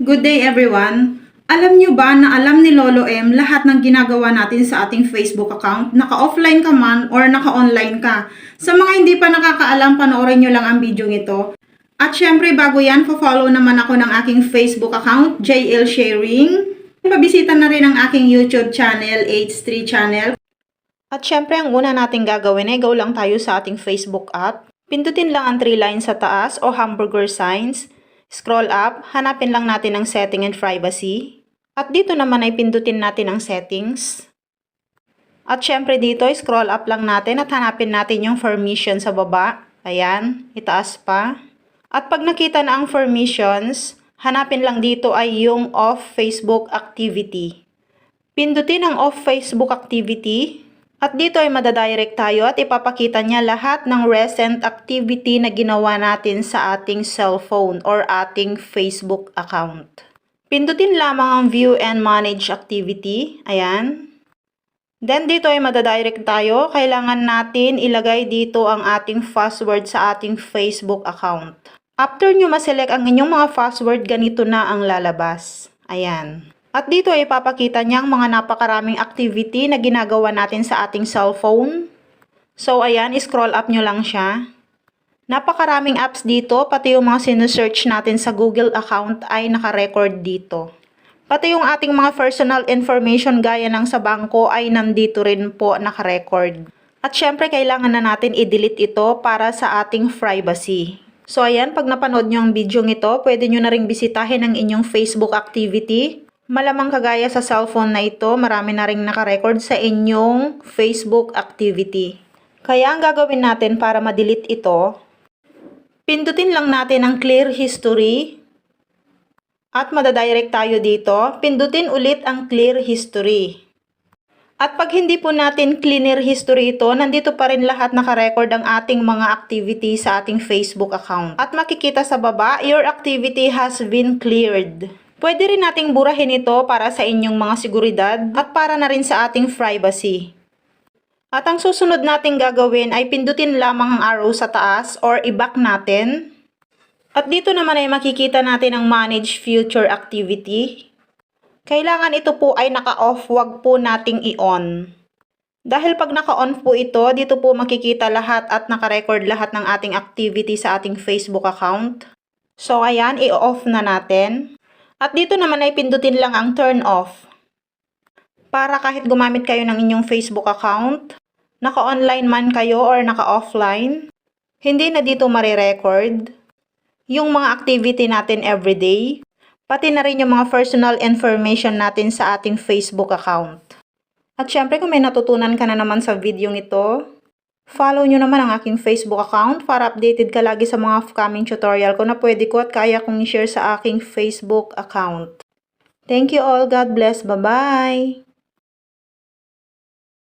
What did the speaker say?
Good day everyone! Alam nyo ba na alam ni Lolo M lahat ng ginagawa natin sa ating Facebook account? Naka-offline ka man or naka-online ka. Sa mga hindi pa nakakaalam, panoorin nyo lang ang video ito. At syempre bago yan, follow naman ako ng aking Facebook account, JL Sharing. Pabisita na rin ang aking YouTube channel, H3 Channel. At syempre, ang una nating gagawin ay go lang tayo sa ating Facebook app. Pindutin lang ang three lines sa taas o hamburger signs. Scroll up, hanapin lang natin ang setting and privacy. At dito naman ay pindutin natin ang settings. At syempre dito, scroll up lang natin at hanapin natin yung permission sa baba. Ayan, itaas pa. At pag nakita na ang permissions, hanapin lang dito ay yung off Facebook activity. Pindutin ang off Facebook activity at dito ay madadirect tayo at ipapakita niya lahat ng recent activity na ginawa natin sa ating cellphone or ating Facebook account. Pindutin lamang ang view and manage activity. Ayan. Then dito ay madadirect tayo. Kailangan natin ilagay dito ang ating password sa ating Facebook account. After nyo maselect ang inyong mga password, ganito na ang lalabas. Ayan. At dito ay ipapakita niya ang mga napakaraming activity na ginagawa natin sa ating cellphone. So ayan, scroll up nyo lang siya. Napakaraming apps dito, pati yung mga sinesearch natin sa Google account ay nakarecord dito. Pati yung ating mga personal information gaya ng sa bangko ay nandito rin po nakarecord. At syempre kailangan na natin i-delete ito para sa ating privacy. So ayan, pag napanood nyo ang video ito, pwede nyo na ring bisitahin ang inyong Facebook activity. Malamang kagaya sa cellphone na ito, marami na ring nakarecord sa inyong Facebook activity. Kaya ang gagawin natin para ma-delete ito, pindutin lang natin ang clear history at madadirect tayo dito, pindutin ulit ang clear history. At pag hindi po natin cleaner history ito, nandito pa rin lahat nakarecord ang ating mga activity sa ating Facebook account. At makikita sa baba, your activity has been cleared. Pwede rin nating burahin ito para sa inyong mga seguridad at para na rin sa ating privacy. At ang susunod nating gagawin ay pindutin lamang ang arrow sa taas or i-back natin. At dito naman ay makikita natin ang manage future activity. Kailangan ito po ay naka-off, wag po nating i-on. Dahil pag naka-on po ito, dito po makikita lahat at naka-record lahat ng ating activity sa ating Facebook account. So ayan, i-off na natin. At dito naman ay pindutin lang ang turn off. Para kahit gumamit kayo ng inyong Facebook account, naka-online man kayo or naka-offline, hindi na dito marirecord yung mga activity natin everyday, pati na rin yung mga personal information natin sa ating Facebook account. At syempre kung may natutunan ka na naman sa video ito, follow nyo naman ang aking Facebook account para updated ka lagi sa mga upcoming tutorial ko na pwede ko at kaya kong i-share sa aking Facebook account. Thank you all. God bless. Bye-bye.